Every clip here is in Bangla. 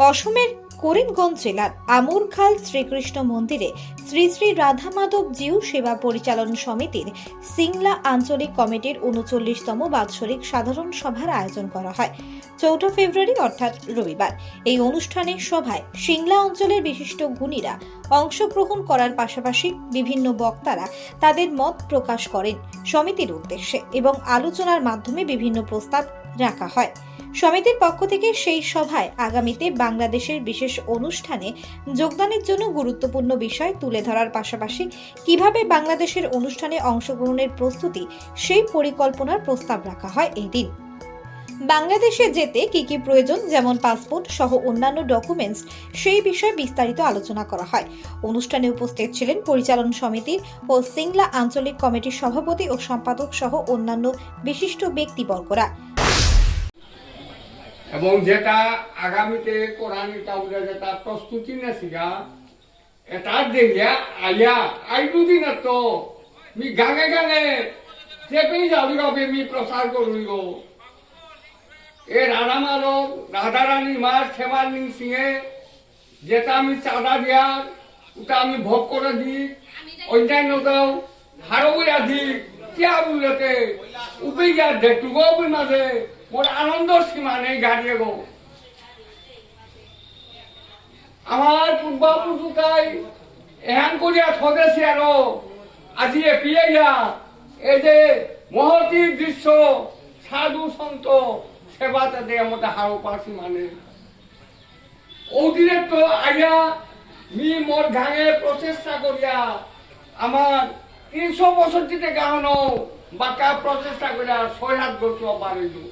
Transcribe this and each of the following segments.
অসমের করিমগঞ্জ জেলার আমুরখাল শ্রীকৃষ্ণ মন্দিরে শ্রী শ্রী রাধা মাধব জিউ সেবা পরিচালন সমিতির সিংলা আঞ্চলিক কমিটির উনচল্লিশতম বাৎসরিক সাধারণ সভার আয়োজন করা হয়। চৌঠা ফেব্রুয়ারি, অর্থাৎ রবিবার। এই অনুষ্ঠানে সভায় সিংলা অঞ্চলের বিশিষ্ট গুণীরা অংশগ্রহণ করার পাশাপাশি বিভিন্ন বক্তারা তাদের মত প্রকাশ করেন সমিতির উদ্দেশ্যে এবং আলোচনার মাধ্যমে বিভিন্ন প্রস্তাব রাখা হয়। সমিতির পক্ষ থেকে সেই সভায় আগামীতে বাংলাদেশের বিশেষ অনুষ্ঠানে যোগদানের জন্য গুরুত্বপূর্ণ বিষয় তুলে ধরার পাশাপাশি কীভাবে বাংলাদেশের অনুষ্ঠানে অংশগ্রহণের প্রস্তুতি, সেই পরিকল্পনার প্রস্তাব রাখা হয় এই দিন বাংলাদেশে যেতে কি কি প্রয়োজন, যেমন পাসপোর্ট সহ অন্যান্য ডকুমেন্টস, সেই বিষয়ে বিস্তারিত আলোচনা করা হয়। অনুষ্ঠানে উপস্থিত ছিলেন পরিচালন সমিতি ও সিংলা আঞ্চলিক কমিটির সভাপতি ও সম্পাদক সহ অন্যান্য বিশিষ্ট ব্যক্তিবর্গরা। এবং যেটা আগামীতে কোরআন যেটা প্রস্তুতি নেছিগা, এটা দেখিয়া আইয়া আই দুদিন তো মি গাঙে গাঙে চেপেই যাবি রবে, মি প্রচার করুইব এ রাধা মাধব, রাধা রানী মার সেবার নিং সিংহে যেটা আমি চাঁদা দিয়ার ওটা আমি ভোগ করে দিই অন্যান্য দাও, হারবইয়া দিই কিয়া বুলেতে উপাই যা দেখটুকো মাঝে মোর আনন্দ সীমা নেই গাড়িয়ে গো। আমার পূর্বাপুরুষাই এহান করিয়া ঠগেছি আরও। আজি পিয়াইয়া এই যে মহতি দৃশ্য, সাধু সন্ত সেবা তাতে আমাদের হারো পাশি মানে। ওদিনে তো আইয়া মি মোর গাঙে প্রচেষ্টা করিয়া আমার তিনশো বছরটিতে গাহনো বাঁকা প্রচেষ্টা করিয়া ছয় হাত গছ পারিলু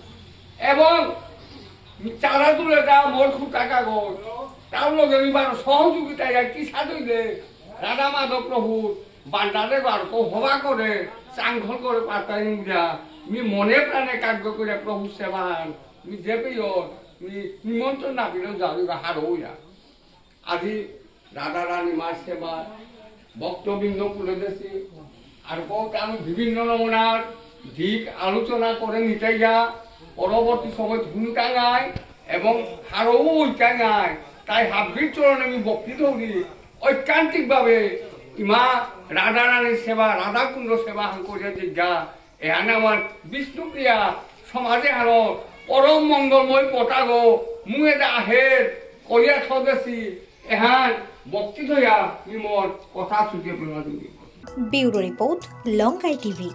এবং চারা তুলে দেওয়া মোর টাকা গছ তার লগে এবার সহযোগিতা কি সাধুইলে রাধা মাধব প্রভু বান্ডারে বারক হবা করে চাংঘল করে পাতাই যা মি মনে প্রাণে কার্য করে প্রভু সেবান, মি যে পেয়র মি নিমন্ত্রণ না পেলেও যাবি হার হইয়া। আজি রাধা রানী মার সেবা বক্তবৃন্দ তুলে দিয়েছি আর বহুত আমি বিভিন্ন নমুনার দিক আলোচনা করে নিতে যা পরবর্তী সময় ধুন টাঙায় এবং ওই টাঙায় তাই হাবির চরণে আমি বক্তৃতা করি। ঐকান্তিকভাবে ইমা রাধা রানীর সেবা রাধাকুণ্ড সেবা করে যা এখানে আমার বিষ্ণুপ্রিয়া, সমাজে আরও পরম মঙ্গলময় পটাগো মুয়ে আহের করিয়া থদেছি এহান বক্তৃতা হইয়া ইমর কথা ছুটিয়ে পেলা ব্যুরো রিপোর্ট লঙ্কাই টিভি।